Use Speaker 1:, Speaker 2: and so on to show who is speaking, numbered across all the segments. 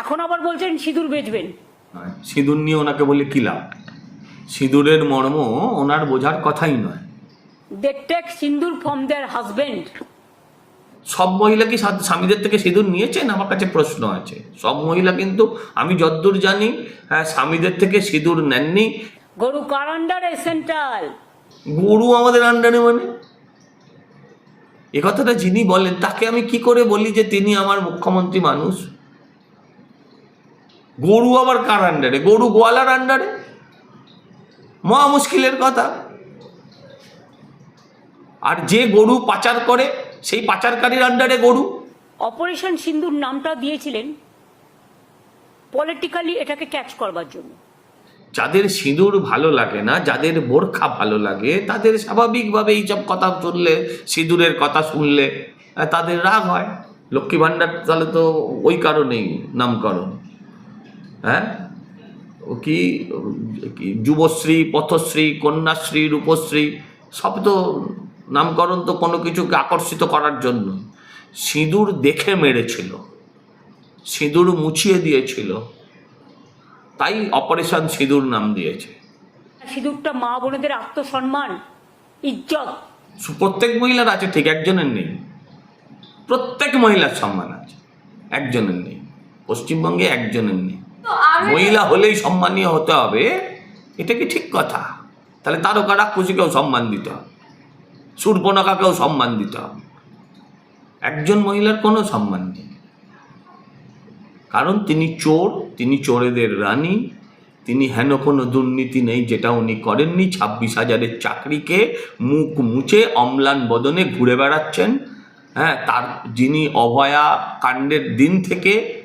Speaker 1: এখন আবার বলছেন সিঁদুর বেচবেন।
Speaker 2: সিঁদুর নিয়ে ওনাকে বলে কি লাভ? সিঁদুরের মর্ম ওনার বোঝার কথাই নয়।
Speaker 1: They take sindoor from their husband
Speaker 2: সব মহিলা কি স্বামীদের থেকে সিঁদুর নিয়েছেন? আমার কাছে প্রশ্ন আছে। সব মহিলা কিন্তু আমি যদ্দূর জানি হ্যাঁ স্বামীদের থেকে সিঁদুর নেননি।
Speaker 1: গরু কার আন্ডারে সেন্ট্রাল
Speaker 2: গরু আমাদের আন্ডারে মানে? এ কথাটা যিনি বলেন তাকে আমি কি করে বলি যে তিনি আমার মুখ্যমন্ত্রী মানুষ? গরু আবার কার আন্ডারে গরু গোয়ালার আন্ডারে মহা মুশকিলের কথা। আর যে গরু পাচার করে সেই পাচারকারীর আন্ডারে গরু।
Speaker 1: অপারেশন সিন্দুর নামটা দিয়েছিলেন পলিটিক্যালি এটাকে ক্যাচ করবার জন্য।
Speaker 2: যাদের সিঁদুর ভালো লাগে না যাদের বোরখা ভালো লাগে তাদের স্বাভাবিকভাবে এইসব কথা শুনলে সিঁদুরের কথা শুনলে তাদের রাগ হয়। লক্ষ্মী ভাণ্ডার তাহলে তো ওই কারণেই নামকরণ। হ্যাঁ? ও কি কি যুবশ্রী পথশ্রী কন্যাশ্রী রূপশ্রী সব তো নামকরণ তো কোনো কিছুকে আকর্ষিত করার জন্য। সিঁদুর দেখে মেরেছিল সিঁদুর মুছিয়ে দিয়েছিল তাই অপারেশন সিঁদুর নাম দিয়েছে।
Speaker 1: সিঁদুরটা মা বোনেদের আত্মসম্মান ইজ্জত।
Speaker 2: প্রত্যেক মহিলার আছে ঠিক একজনের নেই। প্রত্যেক মহিলার সম্মান আছে একজনের নেই। পশ্চিমবঙ্গে একজনের নেই। মহিলা হলেই সম্মানীয় হতে হবে, এটা কি ঠিক কথা? তাহলে তারকা রাক্ষসীকেও সম্মান দিতে হবে সূর্পনখাকেও সম্মান দিতে হবে। একজন মহিলার কোনো সম্মান নেই। কারণ তিনি চোর, তিনি চোরেদের রানী, তিনি হেন কোনো দুর্নীতি নেই, যেটা উনি করেননি। ছাব্বিশ হাজারের চাকরিকে মুখ মুছে অম্লান বদনে ঘুরে বেড়াচ্ছেন। হ্যাঁ তার যিনি অভয়া কাণ্ডের দিন থেকে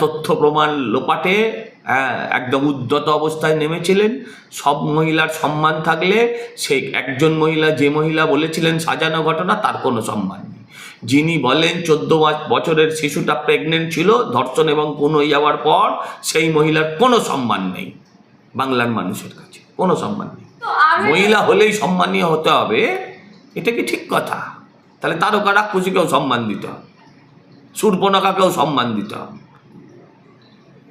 Speaker 2: তথ্য প্রমাণ লোপাটে হ্যাঁ, একদম উদ্যত অবস্থায় নেমেছিলেন। সব মহিলার সম্মান থাকলে সেই একজন মহিলা যে মহিলা বলেছিলেন সাজানো ঘটনা তার কোনো সম্মান নেই। যিনি বলেন চোদ্দ বছরের শিশুটা প্রেগনেন্ট ছিল ধর্ষণ এবং হয়ে যাওয়ার পর সেই মহিলার কোনো সম্মান নেই বাংলার মানুষের কাছে কোনো সম্মান নেই। মহিলা হলেই সম্মানীয় হতে হবে এটা কি ঠিক কথা? তাহলে তারকা রাক্ষসীকেও সম্মান দিতে হবে সূর্পনখাকেও সম্মান দিতে হবে।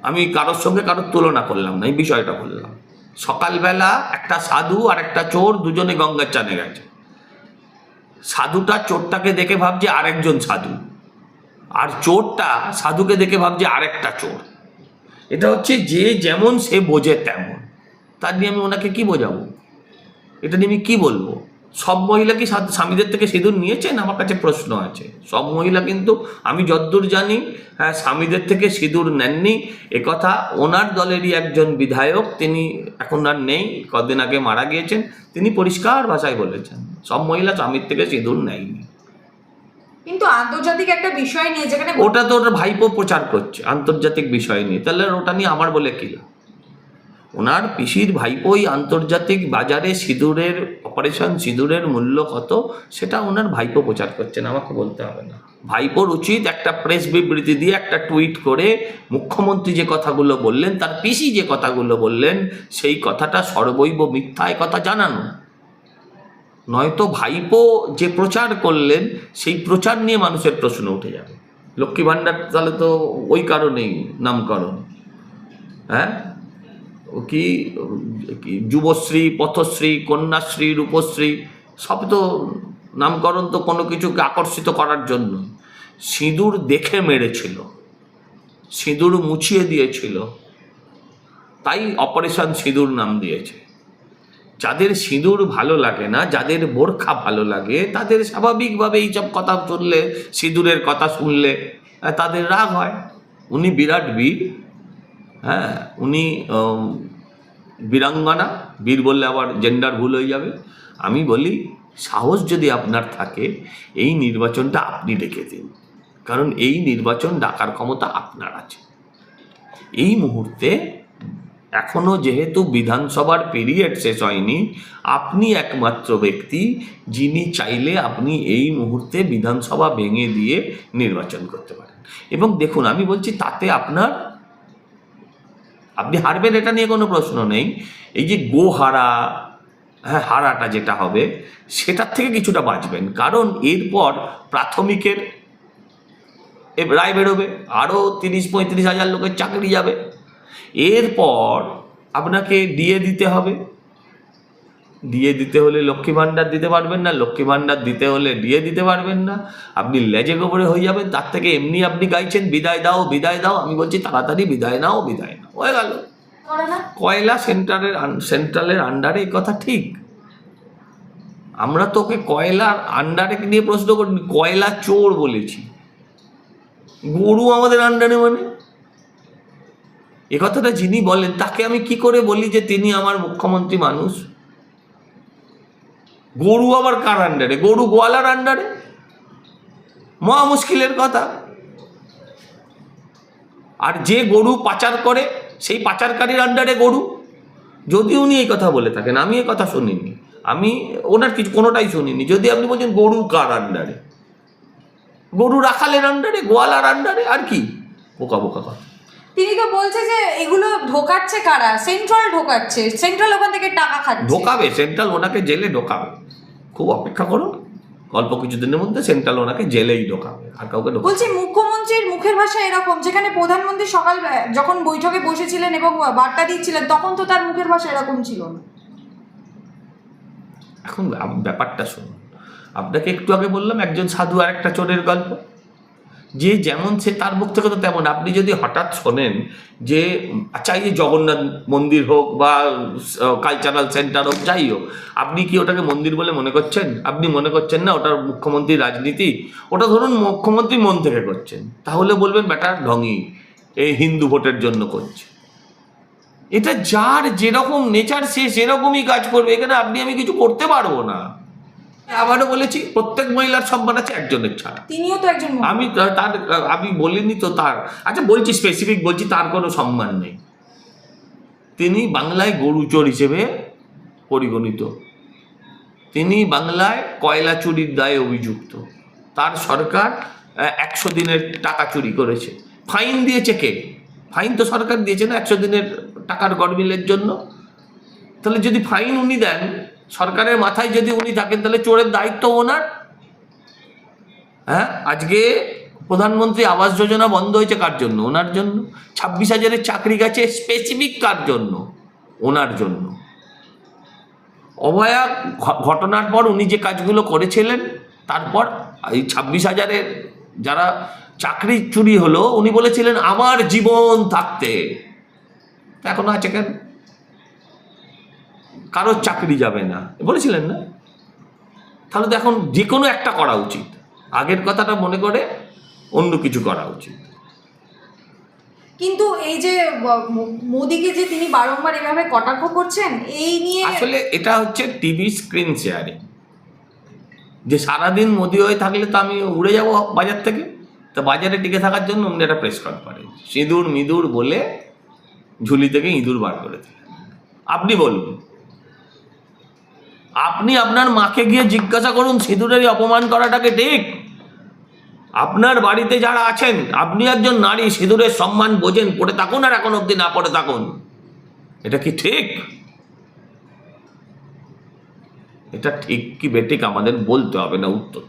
Speaker 2: আমি কারোর সঙ্গে কারোর তুলনা করলাম না, এই বিষয়টা বললাম। সকালবেলা একটা সাধু আর একটা চোর দুজনে গঙ্গার চানে গেছে। সাধুটা চোরটাকে দেখে ভাবছে আরেকজন সাধু। আর চোরটা সাধুকে দেখে ভাবছে আরেকটা চোর। এটা হচ্ছে যে যেমন সে বোঝে তেমন। তার নিয়ে আমি ওনাকে কি বোঝাবো? এটা নিয়ে আমি কি বলব? সব মহিলা কি স্বামীদের থেকে সিঁদুর নিয়েছেন? আমার কাছে প্রশ্ন আছে। সব মহিলা কিন্তু আমি যদ্দূর জানি হ্যাঁ স্বামীদের থেকে সিঁদুর নেননি। একথা ওনার দলেরই একজন বিধায়ক তিনি এখন আর নেই কদিন আগে মারা গিয়েছেন তিনি পরিষ্কার ভাষায় বলেছেন সব মহিলা স্বামীর থেকে সিঁদুর নেয়নি।
Speaker 3: কিন্তু আন্তর্জাতিক একটা বিষয় নিয়ে যেখানে
Speaker 2: ওটা তো ওর ভাইপো প্রচার করছে আন্তর্জাতিক বিষয় নিয়ে। তাহলে ওটা নিয়ে আমার বলে কি লাভ? ওনার পিসির ভাইপোই আন্তর্জাতিক বাজারে সিঁদুরের, অপারেশন সিঁদুরের মূল্য কত, সেটা ওনার ভাইপো প্রচার করছেন, আমাকে বলতে হবে না। ভাইপোর উচিত একটা প্রেস বিবৃতি দিয়ে একটা টুইট করে মুখ্যমন্ত্রী যে কথাগুলো বললেন, তার পিসি যে কথাগুলো বললেন, সেই কথাটা সর্বৈব মিথ্যা কথা জানানো। নয়তো ভাইপো যে প্রচার করলেন, সেই প্রচার নিয়ে মানুষের প্রশ্ন উঠে যাবে। লক্ষ্মী ভাণ্ডার তাহলে তো ওই কারণেই নামকরণ। হ্যাঁ? কি যুবশ্রী, পথশ্রী, কন্যাশ্রী, রূপশ্রী, সব তো নামকরণ তো কোনো কিছুকে আকর্ষিত করার জন্য। সিঁদুর দেখে মেরেছিল, সিঁদুর মুছিয়ে দিয়েছিল, তাই অপারেশন সিঁদুর নাম দিয়েছে। যাদের সিঁদুর ভালো লাগে না, যাদের বোরখা ভালো লাগে, তাদের স্বাভাবিকভাবে এইসব কথা শুনলে, সিঁদুরের কথা শুনলে, তাদের রাগ হয়। উনি বিরাট বীর। হ্যাঁ উনি বীরাঙ্গনা, বীর বললে আবার জেন্ডার ভুল হয়ে যাবে। আমি বলি, সাহস যদি আপনার থাকে, এই নির্বাচনটা আপনি ডেকে দিন। কারণ এই নির্বাচন ডাকার ক্ষমতা আপনার আছে। এই মুহূর্তে এখনও যেহেতু বিধানসভার পিরিয়ড শেষ হয়নি, আপনি একমাত্র ব্যক্তি যিনি চাইলে আপনি এই মুহূর্তে বিধানসভা ভেঙে দিয়ে নির্বাচন করতে পারেন। এবং দেখুন, আমি বলছি তাতে আপনার আপনি হারবেন, এটা নিয়ে কোনো প্রশ্ন নেই। এই যে গো হারা হ্যাঁ হারাটা যেটা হবে, সেটার থেকে কিছুটা বাঁচবেন। কারণ এরপর প্রাথমিকের রায় বেরোবে। আরও তিরিশ, পঁয়ত্রিশ হাজার লোকের চাকরি যাবে। এরপর আপনাকে দিয়ে দিতে হবে দিয়ে দিতে হলে লক্ষ্মী ভাণ্ডার দিতে পারবেন না লক্ষ্মী ভাণ্ডার দিতে হলে দিয়ে দিতে পারবেন না। আপনি লেজে গোবরে হয়ে যাবেন তার থেকে এমনি আপনি গাইছেন বিদায় দাও বিদায় দাও আমি বলছি তাড়াতাড়ি বিদায় নাও বিদায় নাও হয়ে গেল। কয়লা? সেন্টারের সেন্ট্রালের আন্ডারে এই কথা ঠিক? আমরা তোকে কয়লার আন্ডারে নিয়ে প্রশ্ন করিনি কয়লা চোর বলেছি। গরু আমাদের আন্ডারে মানে? এ কথাটা যিনি বলেন তাকে আমি কি করে বলি যে তিনি আমার মুখ্যমন্ত্রী মানুষ? গরু আবার কার আন্ডারে গরু গোয়ালার আন্ডারে মহা মুশকিলের কথা। আর যে গরু পাচার করে সেই পাচারকারীর আন্ডারে গরু। যদি উনি এই কথা বলে থাকেন আমি এই কথা শুনিনি। আমি ওনার কিছু কোনোটাই শুনিনি। যদি আপনি বলছেন গরু কার আন্ডারে গরু রাখালের আন্ডারে গোয়ালার আন্ডারে আর কি? বোকা বোকা কথা।
Speaker 3: তিনি তো বলছে যে এগুলো ঢোকাচ্ছে কারা? সেন্ট্রাল ঢোকাচ্ছে। সেন্ট্রাল ওখান থেকে টাকা খাচ্ছে।
Speaker 2: ঢোকাবে সেন্ট্রাল ওনাকে জেলে ঢোকাবে। খুব অপেক্ষা করো অল্প কিছুদিনের মধ্যে সেন্ট্রাল ওনাকে জেলেই ঢোকাবে আর কাউকে ঢোকাবে
Speaker 3: বলছি মুখ্যমন্ত্রীর মুখের ভাষা এরকম যেখানে প্রধানমন্ত্রী সকাল যখন বৈঠকে বসেছিলেন এবং বার্তা দিচ্ছিলেন তখন তো তার মুখের ভাষা এরকম ছিল না।
Speaker 2: এখন ব্যাপারটা শুনুন। আপনাকে একটু আগে বললাম একজন সাধু আর একটা চোরের গল্প। যে যেমন সে তার থেকে তো তেমন। আপনি যদি হঠাৎ শোনেন যে চাই যে জগন্নাথ মন্দির হোক বা কালচারাল সেন্টার হোক, যাই হোক, আপনি কি ওটাকে মন্দির বলে মনে করছেন? আপনি মনে করছেন না ওটার মুখ্যমন্ত্রী রাজনীতি? ওটা ধরুন মুখ্যমন্ত্রী মন থেকে করছেন। তাহলে বলবেন, বেটা, ঢঙি, এই হিন্দু ভোটের জন্য করছে। এটা যার যেরকম নেচার সে সেরকমই কাজ করবে। এখানে আপনি আমি কিছু করতে পারব না। আবারও বলেছি প্রত্যেক মহিলার সম্মান আছে একজনের ছাড়া।
Speaker 3: তিনিও তো একজন
Speaker 2: আমি তার আমি বলিনি তো তার। আচ্ছা বলছি স্পেসিফিক বলছি তার কোনো সম্মান নেই। তিনি বাংলায় গরু চোর হিসেবে পরিগণিত। তিনি বাংলায় কয়লা চুরির দায়ে অভিযুক্ত। তার সরকার একশো দিনের টাকা চুরি করেছে। ফাইন দিয়েছে কে? ফাইন তো সরকার দিয়েছে না একশো দিনের টাকার গরমিলের জন্য? তাহলে যদি ফাইন উনি দেন সরকারের মাথায় যদি উনি থাকেন, তাহলে চোরের দায়িত্ব ওনার। হ্যাঁ? আজকে প্রধানমন্ত্রী আবাস যোজনা বন্ধ হয়েছে কার জন্য? ওনার জন্য। ছাব্বিশ হাজারের চাকরি গেছে স্পেসিফিক কার জন্য? ওনার জন্য। অভয়া ঘ- ঘটনার পর উনি যে কাজগুলো করেছিলেন, তারপর এই ছাব্বিশ হাজারের যারা চাকরি চুরি হলো, উনি বলেছিলেন, আমার জীবন থাকতে। এখনও আছে কেন? কারোর চাকরি যাবে না। বলেছিলেন না? তাহলে তো এখন যে কোনো একটা করা উচিত। আগের কথাটা মনে করে অন্য কিছু করা উচিত।
Speaker 3: কিন্তু এই যে মোদিকে যে তিনি বারংবার এভাবে কটাক্ষ করছেন এই নিয়ে
Speaker 2: আসলে এটা হচ্ছে টিভি স্ক্রিন শেয়ারিং। যে সারাদিন মোদি হয়ে থাকলে তো আমি উড়ে যাব বাজার থেকে। তো বাজারে টিকে থাকার জন্য অন্য একটা প্রেস কনফারেন্স। সিঁদুর মিদুর বলে ঝুলি থেকে ইঁদুর বার করে দিলেন আপনি বলুন। আপনি আপনার মাকে গিয়ে জিজ্ঞাসা করুন, সিঁদুরের অপমান করাটাকে ঠিক? আপনার বাড়িতে যারা আছেন, আপনি একজন নারী, সিঁদুরের সম্মান বোঝেন, পড়ে থাকুন আর এখন অবধি না পড়ে থাকুন। এটা কি ঠিক? এটা ঠিক কি বেঠিক আমাদের বলতে হবে না, উত্তর